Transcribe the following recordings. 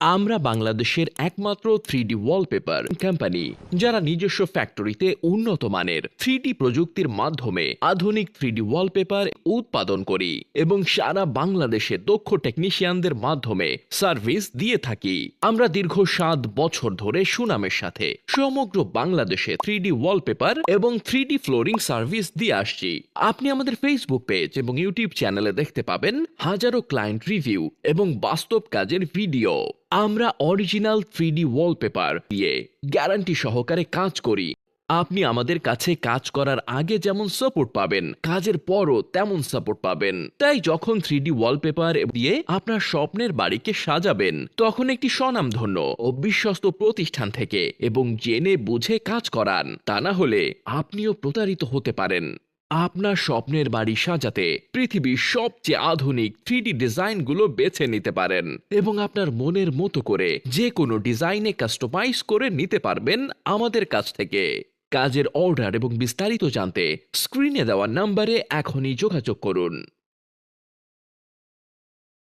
আমরা বাংলাদেশের একমাত্র থ্রি ডি ওয়ালপেপার কোম্পানি, যারা নিজস্ব ফ্যাক্টরিতে উন্নত মানের থ্রি প্রযুক্তির মাধ্যমে আধুনিক থ্রি ডি ওয়ালপেপার উৎপাদন করি এবং সারা বাংলাদেশে দক্ষ টেকনিশিয়ানদের মাধ্যমে সার্ভিস দিয়ে থাকি। আমরা দীর্ঘ সাত বছর ধরে সুনামের সাথে সমগ্র বাংলাদেশে থ্রি ডি ওয়ালপেপার এবং থ্রি ডি ফ্লোরিং সার্ভিস দিয়ে আসছি। আপনি আমাদের ফেসবুক পেজ এবং ইউটিউব চ্যানেলে দেখতে পাবেন হাজারো ক্লায়েন্ট রিভিউ এবং বাস্তব কাজের ভিডিও আমরা অরিজিনাল থ্রি ওয়ালপেপার দিয়ে গ্যারান্টি সহকারে কাজ করি। আপনি আমাদের কাছে কাজ করার আগে যেমন সাপোর্ট পাবেন, কাজের পরও তেমন সাপোর্ট পাবেন। তাই যখন থ্রি ওয়ালপেপার দিয়ে আপনার স্বপ্নের বাড়িকে সাজাবেন, তখন একটি স্বনামধন্য ও বিশ্বস্ত প্রতিষ্ঠান থেকে এবং জেনে বুঝে কাজ করান। তা না হলে আপনিও প্রতারিত হতে পারেন। আপনার স্বপ্নের বাড়ি সাজাতে পৃথিবীর সবচেয়ে আধুনিক থ্রিডি ডিজাইনগুলো বেছে নিতে পারেন এবং আপনার মনের মতো করে যে কোনো ডিজাইনে কাস্টমাইজ করে নিতে পারবেন আমাদের কাছ থেকে। কাজের অর্ডার এবং বিস্তারিত জানতে স্ক্রিনে দেওয়া নাম্বারে এখনই যোগাযোগ করুন।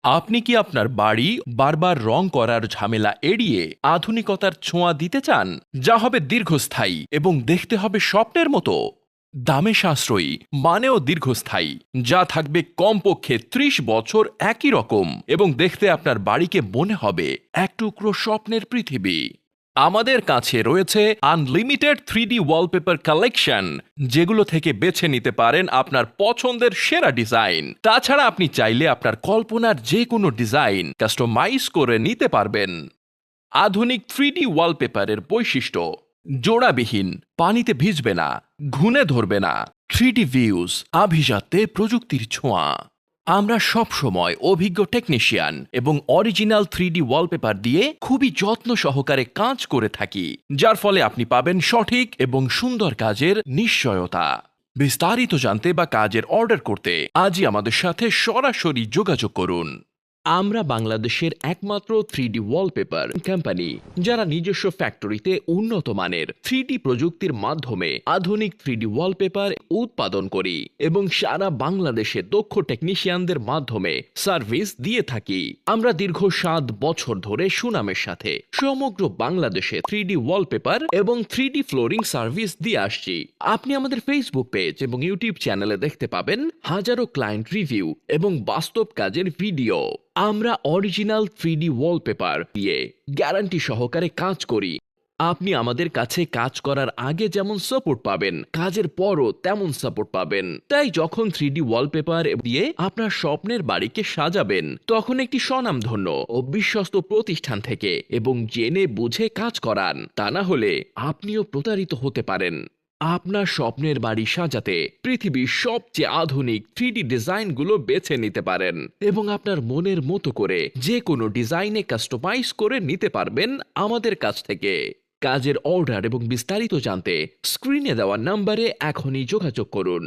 আপনি কি আপনার বাড়ি বারবার রং করার ঝামেলা এড়িয়ে আধুনিকতার ছোঁয়া দিতে চান? যা হবে দীর্ঘস্থায়ী এবং দেখতে হবে স্বপ্নের মতো। দামে সাশ্রয়ী মানেও দীর্ঘস্থায়ী, যা থাকবে কমপক্ষে ত্রিশ বছর একই রকম এবং দেখতে আপনার বাড়িকে মনে হবে এক টুকরো স্বপ্নের পৃথিবী। আমাদের কাছে রয়েছে unlimited three D wallpaper collection যেগুলো থেকে বেছে নিতে পারেন আপনার পছন্দের সেরা ডিজাইন। তাছাড়া আপনি চাইলে আপনার কল্পনার যে কোনো ডিজাইন কাস্টমাইজ করে নিতে পারবেন। আধুনিক থ্রি ডি ওয়ালপেপারের বৈশিষ্ট্য। জোড়াবিহীন, পানিতে ভিজবে না ঘুনে ধরবে না। থ্রি ডি ভিউজ, আভিজাত্যে প্রযুক্তির ছোঁয়া। আমরা সব সময় অভিজ্ঞ টেকনিশিয়ান এবং অরিজিনাল থ্রি ডি ওয়ালপেপার দিয়ে খুবই যত্ন সহকারে কাজ করে থাকি, যার ফলে আপনি পাবেন সঠিক এবং সুন্দর কাজের নিশ্চয়তা। বিস্তারিত জানতে বা কাজের অর্ডার করতে আজই আমাদের সাথে সরাসরি যোগাযোগ করুন। আমরা বাংলাদেশের একমাত্র থ্রি ডি ওয়ালপেপার কোম্পানি, যারা নিজস্ব ফ্যাক্টরিতে উন্নত মানের থ্রি প্রযুক্তির মাধ্যমে আধুনিক থ্রি ডি ওয়ালপেপার উৎপাদন করি এবং সারা বাংলাদেশে দক্ষ টেকনিশিয়ানদের মাধ্যমে সার্ভিস দিয়ে থাকি। আমরা দীর্ঘ সাত বছর ধরে সুনামের সাথে সমগ্র বাংলাদেশে থ্রি ডি ওয়ালপেপার এবং থ্রি ডি ফ্লোরিং সার্ভিস দিয়ে আসছি। আপনি আমাদের ফেসবুক পেজ এবং ইউটিউব চ্যানেলে দেখতে পাবেন হাজারো ক্লায়েন্ট রিভিউ এবং বাস্তব কাজের ভিডিও। আমরা অরিজিনাল থ্রি ওয়ালপেপার দিয়ে গ্যারান্টি সহকারে কাজ করি। আপনি আমাদের কাছে কাজ করার আগে যেমন সাপোর্ট পাবেন, কাজের পরও তেমন সাপোর্ট পাবেন। তাই যখন থ্রি ওয়ালপেপার দিয়ে আপনার স্বপ্নের বাড়িকে সাজাবেন, তখন একটি স্বনামধন্য ও বিশ্বস্ত প্রতিষ্ঠান থেকে এবং জেনে বুঝে কাজ করান। তা না হলে আপনিও প্রতারিত হতে পারেন। আপনার স্বপ্নের বাড়ি সাজাতে পৃথিবীর সবচেয়ে আধুনিক থ্রিডি ডিজাইনগুলো বেছে নিতে পারেন এবং আপনার মনের মতো করে যে কোনো ডিজাইনে কাস্টমাইজ করে নিতে পারবেন আমাদের কাছ থেকে। কাজের অর্ডার এবং বিস্তারিত জানতে স্ক্রিনে দেওয়া নাম্বারে এখনই যোগাযোগ করুন।